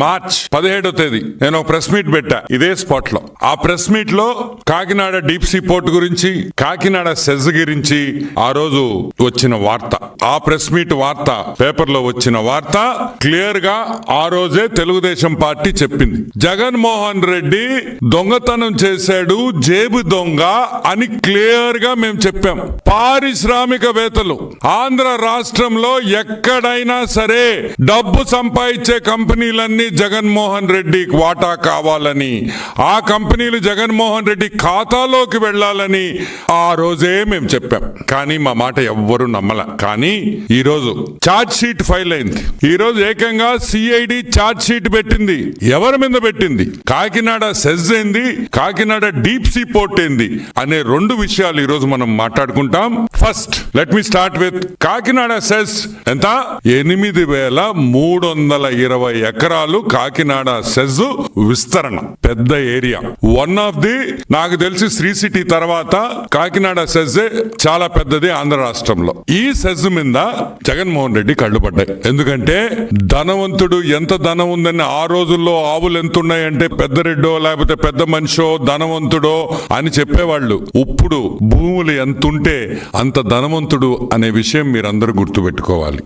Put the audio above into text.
March పదిహేడో తేదీ నేను ప్రెస్ మీట్ పెట్టా. ఇదే స్పాట్లో. ఆ ప్రెస్ మీట్లో కాకినాడ డీప్ సీ పోర్ట్ గురించి కాకినాడ సెజ్ గురించి ఆ రోజు వచ్చిన వార్త. ఆ ప్రెస్ మీట్ వార్త పేపర్లో వచ్చిన వార్త క్లియర్గా ఆ రోజే తెలుగుదేశం పార్టీ చెప్పింది. జగన్మోహన్ రెడ్డి దొంగతనం చేశాడు జేబు దొంగ అని క్లియర్గా మేము చెప్పాం. పారిశ్రామికవేత్తలు ఆంధ్ర రాష్ట్రంలో ఎక్కడైనా సరే డబ్బు సంపాదించే కంపెనీలన్నీ జగన్మోహన్ రెడ్డి వాటా కావాలని ఆ కంపెనీలు జగన్మోహన్ రెడ్డి ఖాతాలోకి వెళ్ళాలని ఆ రోజే మేము చెప్పాం. కానీ మా మాట ఎవ్వరు నమ్మల. కానీ ఈ రోజు షీట్ ఫైల్ అయింది. ఈ రోజు ఏకంగా సిఐడి చార్జ్ షీట్ పెట్టింది. ఎవరి మీద పెట్టింది? కాకినాడ సెజ్ ఏంది? కాకినాడ డీప్ సీ పోర్ట్ ఏంది? అనే రెండు విషయాలు ఈరోజు మనం మాట్లాడుకుంటాం. First let me start with Kakinada SEZ. ఎంత? ఎనిమిది వేల మూడు వందల ఇరవై ఎకరాలు కాకినాడ సెజ్ విస్తరణ పెద్ద ఏరియా. వన్ ఆఫ్ ది నాకు తెలిసి శ్రీ సిటీ తర్వాత కాకినాడ సెజ్ చాలా పెద్దది ఆంధ్ర రాష్ట్రంలో. ఈ సెజ్ మీద జగన్మోహన్ రెడ్డి కళ్ళు పడ్డాయి. ఎందుకంటే ధనవంతుడు ఎంత ధనం ఉందని ఆ రోజుల్లో ఆవులు ఎంత ఉన్నాయంటే పెద్ద రెడ్డో లేకపోతే పెద్ద మనిషో ధనవంతుడో అని చెప్పేవాళ్ళు. ఇప్పుడు భూములు ఎంత ఉంటే అంత ధనవంతుడు అనే విషయం మీరందరూ గుర్తుపెట్టుకోవాలి.